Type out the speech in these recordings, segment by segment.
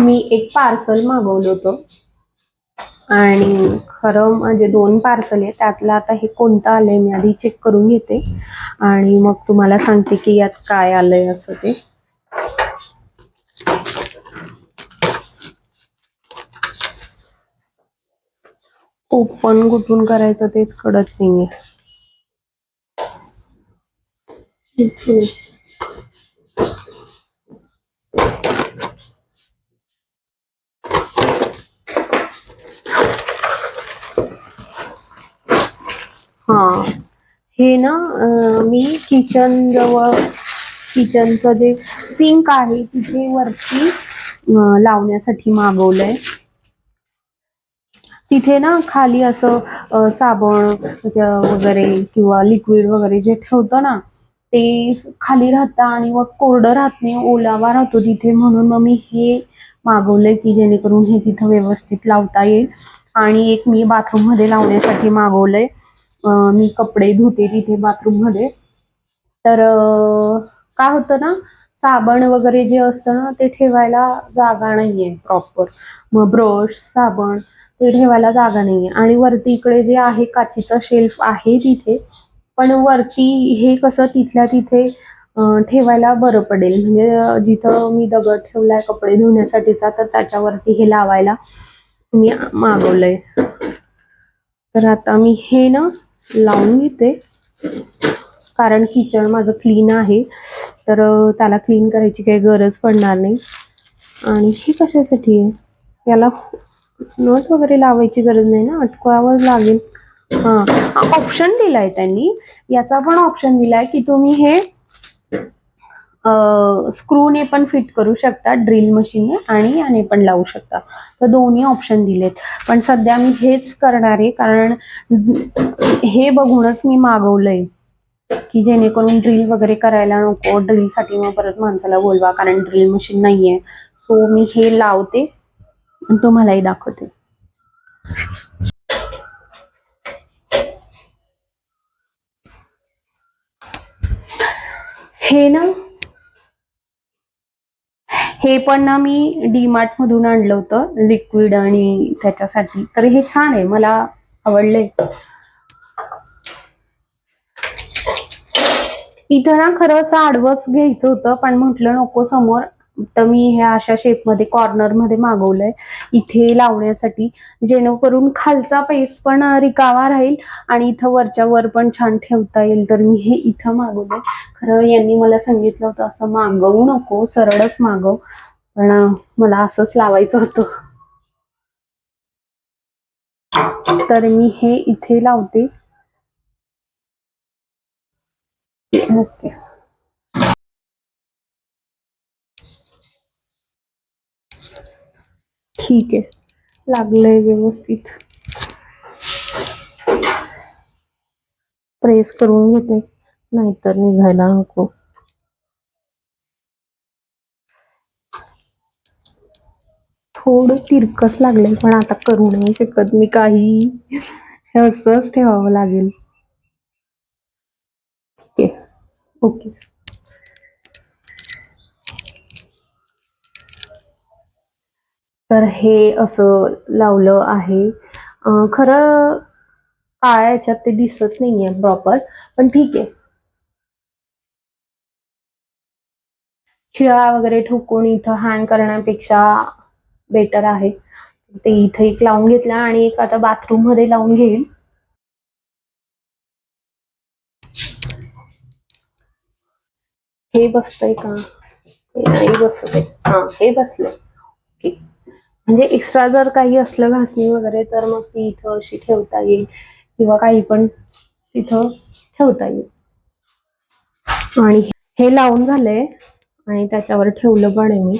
मी एक पार्सल मागवलं होतं. आणि खरं माझे दोन पार्सल आहे त्यातलं आता हे कोणतं आलंय मी आधी चेक करून घेते. आणि मग तुम्हाला सांगते की यात काय आलंय असं ते. ओपन कुठून करायचं तेच कळत नाहीये. हा. हे ना मी किचन जवळ किचनचं जे सिंक आहे तिथे वरती लावण्यासाठी मागवलंय. तिथे ना खाली असं साबण वगैरे किंवा लिक्विड वगैरे जे ठेवतो ना ते खाली राहतं आणि मग कोरडं राहत नाही ओलावा राहतो तिथे. म्हणून मग मी हे मागवलंय की जेणेकरून हे तिथं व्यवस्थित लावता येईल. आणि एक मी बाथरूममध्ये लावण्यासाठी मागवलंय. मी कपडे धुते तिथे बाथरूममध्ये. तर काय होतं ना साबण वगैरे जे असतं ना ते ठेवायला जागा नाहीये प्रॉपर मग ब्रश साबण ते ठेवायला जागा नाहीये. आणि वरती इकडे जे आहे काचीचा शेल्फ आहे तिथे पण वरती हे कसं तिथल्या तिथे ठेवायला बरं पडेल. म्हणजे जिथं मी दगड ठेवलाय कपडे धुण्यासाठीचा तर त्याच्यावरती हे लावायला मी मागवलंय. तर आता मी हे ना लावून घेते. कारण किचन माझं क्लीन आहे. तर त्याला क्लीन करायची काही गरज पडणार नाही. आणि हे कशासाठी आहे? याला नट वगैरे लावायची गरज नाही ना? अटकवावं लागेल. हां. ऑप्शन दिला आहे त्यांनी. याचा पण ऑप्शन दिला आहे की तुम्ही हे स्क्रूने पण फिट करू शकता ड्रिल मशीनने आणि याने पण लावू शकता. तर दोन्ही ऑप्शन दिलेत. पण सध्या मी हेच करणार आहे कारण हे बघूनच मी मागवलंय की जेणेकरून ड्रिल वगैरे करायला नको ड्रिलसाठी मग परत माणसाला बोलवा कारण ड्रिल मशीन नाहीये. सो मी हे लावते आणि तुम्हालाही दाखवते. हे ना हे पण ना मी डीमार्ट मधून आणलं होतं लिक्विड आणि त्याच्यासाठी. तर हे छान आहे मला आवडले इथं ना खरं असं आडवस घ्यायचं होतं पण म्हटलं नको समोर. तर मी ह्या अशा शेपमध्ये कॉर्नरमध्ये मागवलंय. इथे लावण्यासाठी जेणेकरून खालचा पेस पण रिकावा राहील आणि इथं वरच्या वर पण छान ठेवता येईल. तर मी हे इथं मागवलंय. खरं यांनी मला सांगितलं होतं असं मागवू नको सरळच मागव. पण मला असंच लावायचं होतं. तर मी हे इथे लावते. ओके. ठीक आहे. लागलंय व्यवस्थित. प्रेस करून घेते. नाहीतर निघायला नको. थोडं तिरकस लागलंय पण आता करू नाही शकत मी काही. असंच ठेवावं लागेल. ठीक आहे. ओके. तर हे असं लावलं आहे. खरं काळ्या याच्यात ते दिसत नाहीये प्रॉपर पण ठीक आहे. खिळा वगैरे ठोकून इथं हँग करण्यापेक्षा बेटर आहे. ते इथं एक लावून घेतला आणि एक आता बाथरूममध्ये लावून घेईल. हे बसतंय का? हे नाही बसत आहे हा हे बसलंय. ओके म्हणजे एक्स्ट्रा जर काही असलं घासणी वगैरे तर मग ती इथं अशी ठेवता येईल. किंवा काही पण तिथं ठेवता येईल. आणि हे लावून झालंय. आणि त्याच्यावर ठेवलं पण आहे मी.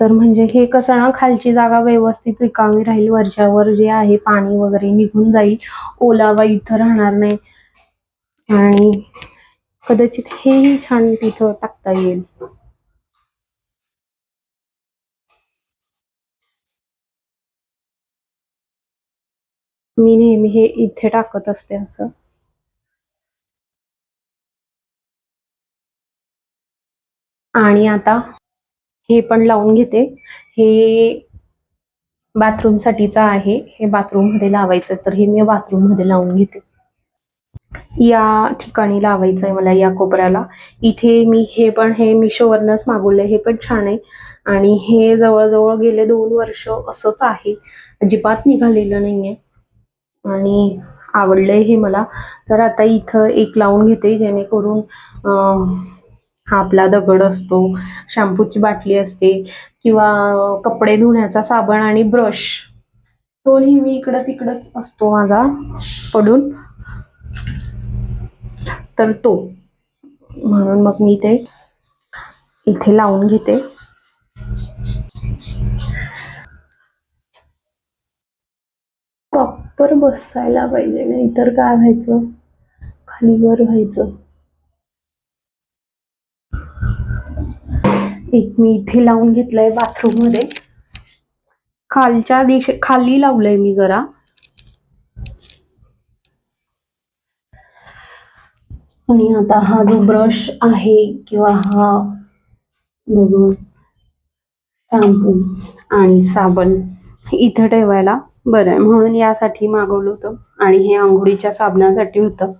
तर म्हणजे हे कसं ना खालची जागा व्यवस्थित रिकामी राहील. वरच्यावर जे आहे पाणी वगैरे निघून जाईल. ओलावा इथं राहणार नाही. आणि कदाचित हेही छान तिथं टाकता येईल. मी नेहमी हे इथे टाकत असते असं. आणि आता हे पण लावून घेते. हे बाथरूमसाठीचं आहे. हे बाथरूममध्ये लावायचं तर हे मी बाथरूममध्ये लावून घेते. या ठिकाणी लावायचं आहे मला या कोपऱ्याला. इथे मी हे पण हे मिशोवरनच मागवलंय. हे पण छान आहे. आणि हे जवळजवळ गेले दोन वर्ष असंच आहे. अजिबात निघालेलं नाहीये. आणि आवडलंय हे मला. तर आता इथं एक लावून घेते जेणेकरून हा आपला दगड असतो शॅम्पूची बाटली असते किंवा कपडे धुण्याचा साबण आणि ब्रश. तो नेहमी इकडं तिकडंच असतो माझा पडून. तर तो. म्हणून मग मी ते इथे लावून घेते. प्रॉपर बसायला पाहिजे नाहीतर काय व्हायचं? खाली वर व्हायचं. एक मी इथे लावून घेतलंय बाथरूममध्ये खालच्या दिशे खाली लावलंय मी जरा. आणि आता हा जो ब्रश आहे किंवा हा शॅम्पू आणि साबण इथं ठेवायला बरं आहे म्हणून यासाठी मागवलं होतं आणि हे आंघोळीच्या साबणासाठी होतं.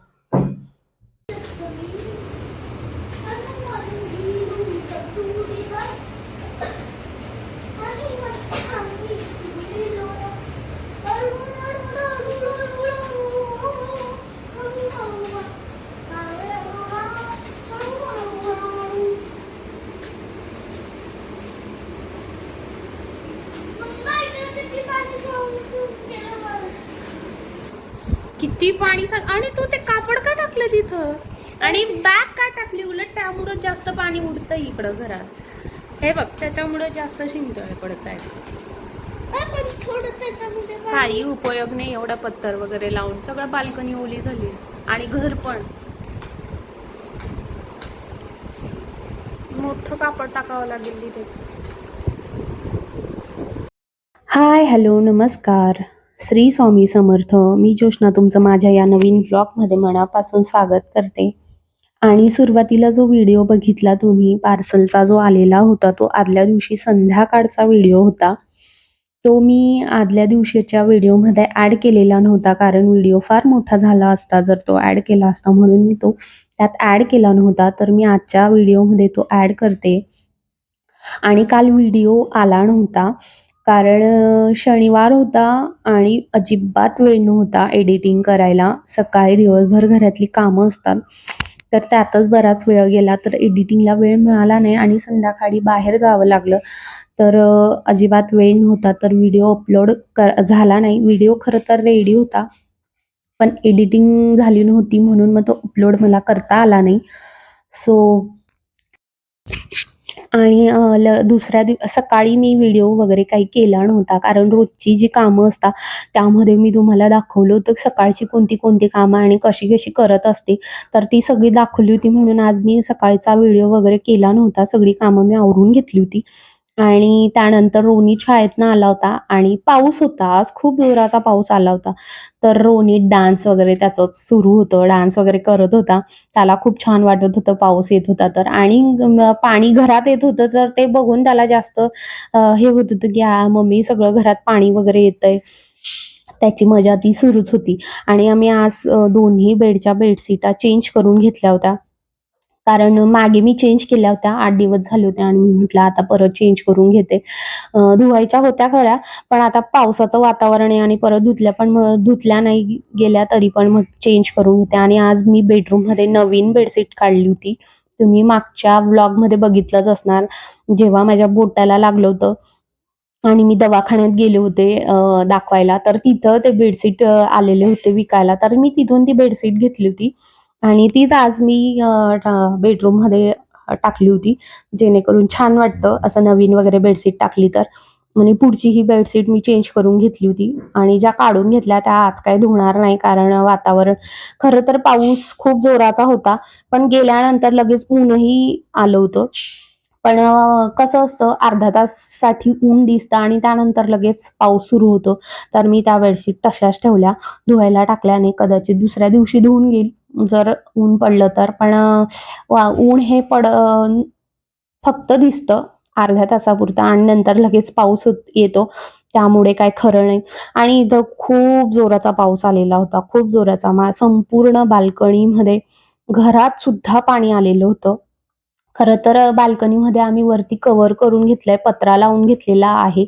किती पाणी सा- आणि तू ते कापड का टाकलं तिथं? आणि बॅग का टाकली? उलट त्यामुळं जास्त पाणी उडतं इकडं घरात. हे बघ त्याच्यामुळं जास्त शिंतळे पडत आहेत त्याच्यामध्ये काही उपयोग नाही एवढा पत्तर वगैरे लावून. सगळं बाल्कनी ओली झाली. आणि घर पण. मोठं कापड टाकावं लागेल तिथे. हाय हॅलो नमस्कार. श्री स्वामी समर्थ मी जोशना तुमचं माझ्या या नवीन ब्लॉगमध्ये मनापासून स्वागत करते. आणि सुरुवातीला जो व्हिडिओ बघितला तुम्ही पार्सलचा जो आलेला होता तो आदल्या दिवशी संध्याकाळचा व्हिडिओ होता. तो मी आदल्या दिवशीच्या व्हिडिओमध्ये ॲड केलेला नव्हता कारण व्हिडिओ फार मोठा झाला असता. जर तो ॲड केला असता म्हणून मी तो त्यात ॲड केला नव्हता तर मी आजच्या व्हिडिओमध्ये तो ॲड करते. आणि काल व्हिडिओ आला नव्हता. कारण शनिवार होता आणि अजिबात वेळ नव्हता एडिटिंग करायला. सकाळी दिवसभर घरातली कामं असतात. तर त्यातच बराच वेळ गेला. तर एडिटिंगला वेळ मिळाला नाही आणि संध्याकाळी बाहेर जावं लागलं. तर अजिबात वेळ नव्हता. तर व्हिडिओ अपलोड कर झाला नाही. व्हिडिओ खरं तर रेडी होता. पण एडिटिंग झाली नव्हती म्हणून मग तो अपलोड मला करता आला नाही. सो आणि ल दुसऱ्या दिव सकाळी मी व्हिडिओ वगैरे काही केला नव्हता. कारण रोजची जी कामं असतात त्यामध्ये मी तुम्हाला दाखवलं होतं सकाळची कोणती कोणती कामं आणि कशी कशी करत असते. तर ती सगळी दाखवली होती म्हणून आज मी सकाळचा व्हिडिओ वगैरे केला नव्हता. सगळी कामं मी आवरून घेतली होती. आणि त्यानंतर रोनी शाळेतनं आला होता आणि पाऊस होता. आज खूप जोराचा पाऊस आला होता. तर रोनी डान्स वगैरे त्याचं सुरू होतं. डान्स वगैरे करत होता. त्याला खूप छान वाटत होतं पाऊस येत होता. तर आणि पाणी घरात येत होतं. तर ते बघून त्याला जास्त हे होत होतं की हा मम्मी सगळं घरात पाणी वगैरे येतंय. त्याची मजा ती सुरूच होती. आणि आम्ही आज दोन्ही बेडच्या बेडशीटा चेंज करून घेतल्या होत्या. कारण मागे मी चेंज केल्या होत्या. आठ दिवस झाले होते आणि मी म्हटलं आता परत चेंज करून घेते. धुवायच्या होत्या खऱ्या पण आता पावसाचं वातावरण आहे आणि परत धुतल्या पण धुतल्या नाही गेल्या तरी पण चेंज करून घेते. आणि आज मी बेडरूममध्ये नवीन बेडशीट काढली होती. तुम्ही मागच्या ब्लॉगमध्ये बघितलंच असणार. जेव्हा माझ्या बोटाला लागलं होतं आणि मी दवाखान्यात गेले होते दाखवायला तर तिथं ते बेडशीट आलेले होते विकायला. तर मी तिथून ती बेडशीट घेतली होती. आणि तीच आज मी बेडरूममध्ये टाकली होती जेणेकरून छान वाटतं असं नवीन वगैरे बेडशीट टाकली तर. आणि पुढची ही बेडशीट मी चेंज करून घेतली होती. आणि ज्या काढून घेतल्या त्या आज काय धुणार नाही कारण वातावरण खरं तर पाऊस खूप जोराचा होता पण गेल्यानंतर लगेच ऊनही आलं होतं. पण कसं असतं अर्धा ताससाठी ऊन दिसतं आणि त्यानंतर लगेच पाऊस सुरू होतो. तर मी त्या बेडशीट तशाच ठेवल्या धुवायला टाकल्याने कदाचित दुसऱ्या दिवशी धुवून घेईल. जर ऊन पडलं तर. पण वा- ऊन हे पड फक्त दिसतं अर्ध्या तासापुरतं आणि नंतर लगेच पाऊस येतो. त्यामुळे काय खरं नाही. आणि इथं खूप जोराचा पाऊस आलेला होता. खूप जोराचा. मा संपूर्ण बाल्कनीमध्ये घरात सुद्धा पाणी आलेलं होतं. खरं तर बाल्कनीमध्ये आम्ही वरती कव्हर करून घेतलंय पत्रा लावून घेतलेला आहे.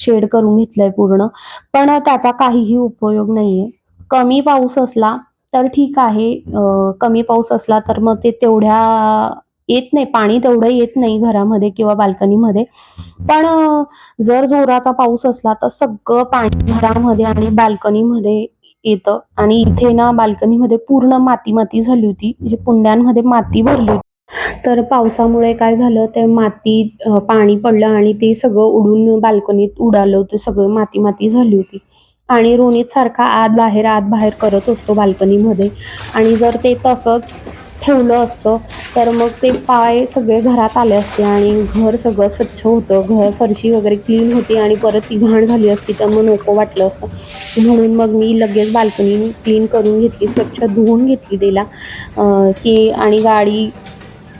शेड करून घेतलंय पूर्ण. पण त्याचा काहीही उपयोग नाहीये. कमी पाऊस असला तर ठीक आहे. कमी पाऊस असला तर मग ते तेवढ्या येत नाही. पाणी तेवढं येत नाही घरामध्ये किंवा बाल्कनीमध्ये. पण जर जोराचा पाऊस असला तर सगळं पाणी घरामध्ये आणि बाल्कनीमध्ये येतं. आणि इथे ना बाल्कनीमध्ये पूर्ण माती माती झाली होती. म्हणजे कुंड्यांमध्ये माती भरली होती. तर पावसामुळे काय झालं? ते माती पाणी पडलं आणि ते सगळं उडून बाल्कनीत उडालं होतं. सगळं माती माती झाली होती. आणि रोनित सारखा आत बाहेर आत बाहेर करत असतो बाल्कनीमध्ये. आणि जर ते तसंच ठेवलं असतं तर मग ते पाय सगळे घरात आले असते आणि घर सगळं स्वच्छ होतं. घर फरशी वगैरे क्लीन होती आणि परत ती घाण झाली असती तर मग नको वाटलं असतं. म्हणून मग मी लगेच बाल्कनी क्लीन करून घेतली स्वच्छ धुवून घेतली तिला की आणि गाडी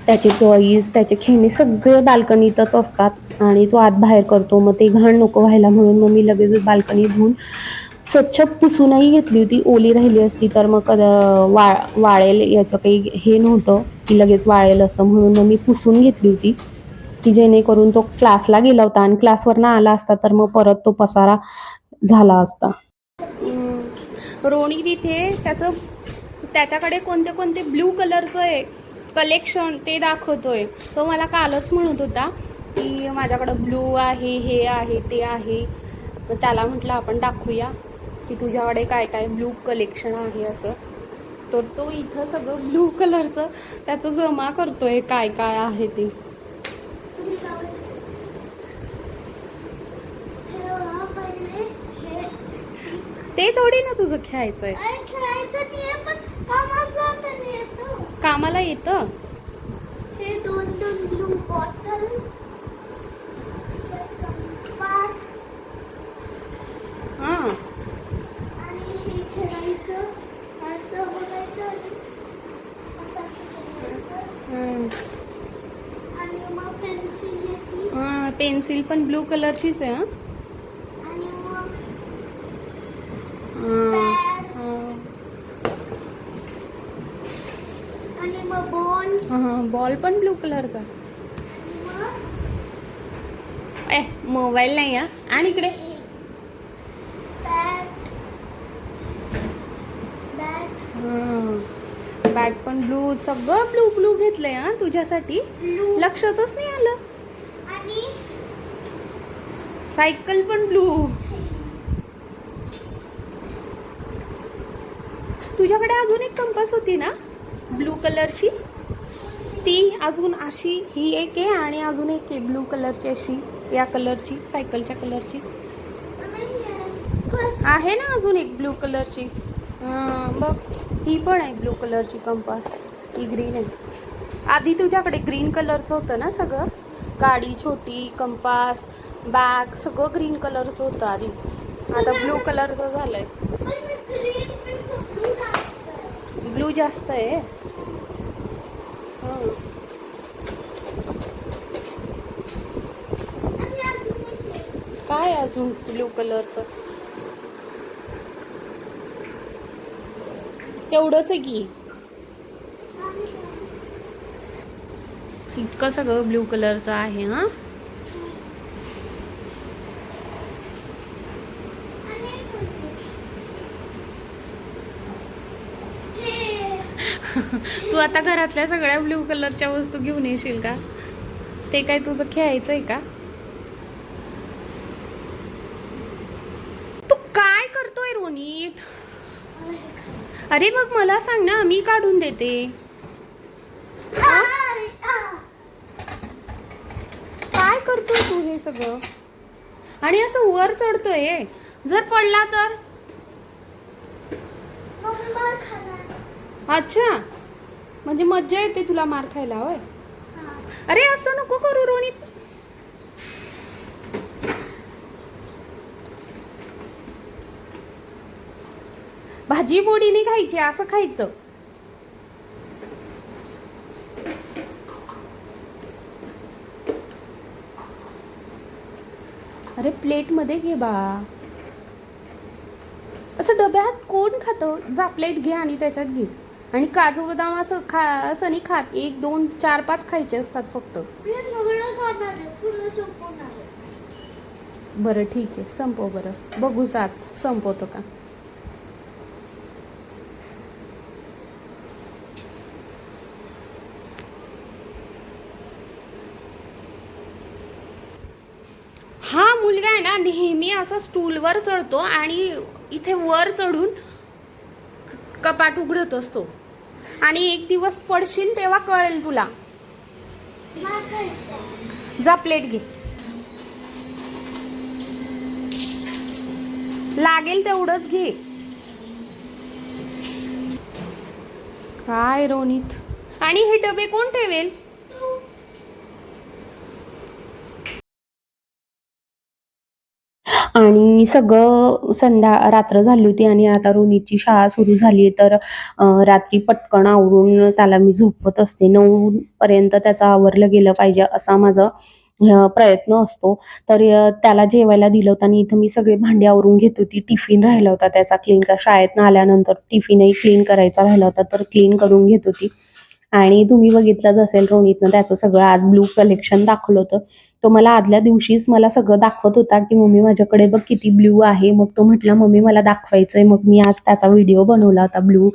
त्याचे टॉईज त्याचे खेळणे सगळे बाल्कनीतच असतात. आणि तो आत बाहेर करतो. मग ते घाण नको व्हायला म्हणून मग मी लगेच बाल्कनी धुवून स्वच्छ पुसूनही घेतली होती. ओली राहिली असती तर मग कद वा वाळेल याचं काही हे नव्हतं की लगेच वाळेल असं म्हणून मग मी पुसून घेतली होती. की जेणेकरून तो क्लासला गेला होता. आणि क्लासवरनं आला असता तर मग परत तो पसारा झाला असता. रोणी तिथे त्याचं त्याच्याकडे कोणते कोणते ब्ल्यू कलरचं आहे? कलेक्शन ते दाखवतोय. तो मला कालच म्हणत होता की माझ्याकडं ब्लू आहे हे आहे ते आहे. मग त्याला म्हटलं आपण दाखवूया की तुझ्याकडे काय काय ब्लू कलेक्शन आहे असं. तर तो इथं सगळं ब्लू कलरचं त्याचं जमा करतोय काय काय आहे ते. ते थोडी ना तुझं खेळायचं आहे अरे खेळायचं नाहीये पण कामाला आता नाही येतो कामाला येतं? हे दोन दोन ब्लू बॉटल हां. आणि हे खेळायचं असं बघायचं आणि असं असं खेळायचं. हम्म. आणि मग पेन्सिल येते. हां पेन्सिल पण ब्लू कलरचीच आहे हां आणि मग हां पॅड हां आणि मग बॉल हां बॉल पण ब्लू कलरचा ए मोबाईल नाही हा. आणि इकडे. बॅट पण ब्लू सगळं ब्लू ब्लू घेतलंय हा तुझ्यासाठी. लक्षातच नाही आलं. आणि? सायकल पण ब्लू तुझ्याकडे अजून एक कंपास होती ना? ब्लू कलरची. ती अजून अशी ही एक आहे आणि अजून एक आहे ब्लू कलरची अशी या कलरची सायकलच्या कलरची. आहे ना अजून एक ब्लू कलरची. बघ ही पण आहे ब्लू कलरची कंपास. ती ग्रीन आहे. आधी तुझ्याकडे ग्रीन कलरचं होतं ना सगळं. गाडी छोटी कंपास बॅग सगळं ग्रीन कलरचं होतं आधी. आता ब्लू कलरचं झालंय. ब्लू जास्त आहे. काय अजून ब्लू कलरचं? एवढंच आहे की. इतकं सगळं ब्ल्यू कलरचं आहे हां? तू आता घरातल्या सगळ्या ब्ल्यू कलरच्या वस्तू घेऊन येशील का? ते काय तुझं खेळायचं आहे का? तू काय करतोय रोनित? अरे मग मला सांग ना मी काढून देते. काय करतोय तू हे सगळं? आणि असं वर चढतोय जर पडला तर? अच्छा. म्हणजे मज्जा येते तुला मार खायला होय? अरे असं नको करू रोनित भाजी पोळीने खायची असं खायचं. अरे प्लेटमध्ये घे बाळा. असं डब्यात कोण खातं? जा प्लेट घे आणि त्याच्यात घे. आणि काजू बदाम असं खा असं नाही खात. एक दोन चार पाच खायचे असतात फक्त. बरं ठीक आहे. संपव बरं. बघू आज संपवतो का? हा मुलगा आहे ना नेहमी असा स्टूलवर चढतो आणि इथे वर चढून कपाट उघडत असतो. आणि एक दिवस पडशील तेव्हा कळेल तुला. जा प्लेट घे. लागेल तेवढंच घे. काय रोनित? आणि हे डबे कोण ठेवेल तू मी सगळं संध्या रात्र झाली होती आणि आता रोनीची शाळा सुरू झाली तर रात्री पटकन आवरून त्याला मी झोपवत असते. नऊ पर्यंत त्याचं आवरलं गेलं पाहिजे असा माझा प्रयत्न असतो. तर त्याला जेवायला दिलं होतं आणि इथं मी सगळे भांडी आवरून घेत होती. टिफिन राहिला होता त्याचा. क्लीन का शाळेतनं आल्यानंतर टिफिनही क्लीन करायचा राहिला होता तर क्लीन करून घेत होती. आणि तुम्ही बघितलंच असेल रोणीतनं त्याचं सगळं आज ब्लू कलेक्शन दाखवलं होतं. तो मला आदल्या दिवशीच मला सगळं दाखवत होता की मम्मी माझ्याकडे बघ किती ब्ल्यू आहे. मग तो म्हटला मम्मी मला दाखवायचंय. मग मी आज त्याचा व्हिडिओ बनवला होता ब्ल्यू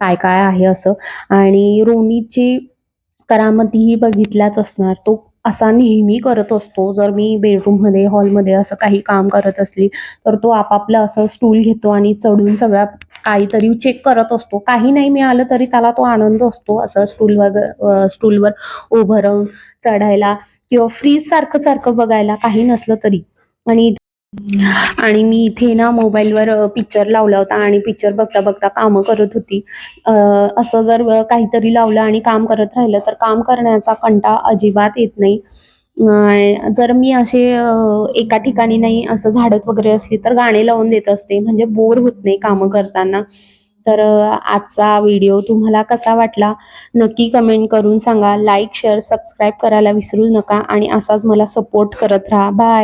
काय काय आहे असं. आणि रोनीची करामतीही बघितल्याच असणार. तो असा नेहमी करत असतो. जर मी बेडरूममध्ये हॉलमध्ये असं काही काम करत असली तर तो आपापलं असं स्टूल घेतो आणि चढून सगळ्या काहीतरी चेक करत असतो. काही नाही मिळालं तरी त्याला तो आनंद असतो. असं स्टूल वग स्टूलवर उभं राहून चढायला किंवा फ्रीज सारखं सारखं बघायला काही नसलं तरी. आणि आणि मी इथे ना मोबाईलवर पिक्चर लावला होता आणि पिक्चर बघता बघता कामं करत होती. असं जर काहीतरी लावलं आणि काम करत राहिलं तर काम करण्याचा कंटा अजिबात येत नाही. जर मी असे एका ठिकाणी नाही असं झाडत वगैरे असली तर गाणे लावून देत असते. म्हणजे बोर होत नाही कामं करताना. तर आजचा व्हिडिओ तुम्हाला कसा वाटला? नक्की कमेंट करून सांगा. लाईक शेअर सबस्क्राईब करायला विसरू नका आणि असाच मला सपोर्ट करत राहा. बाय.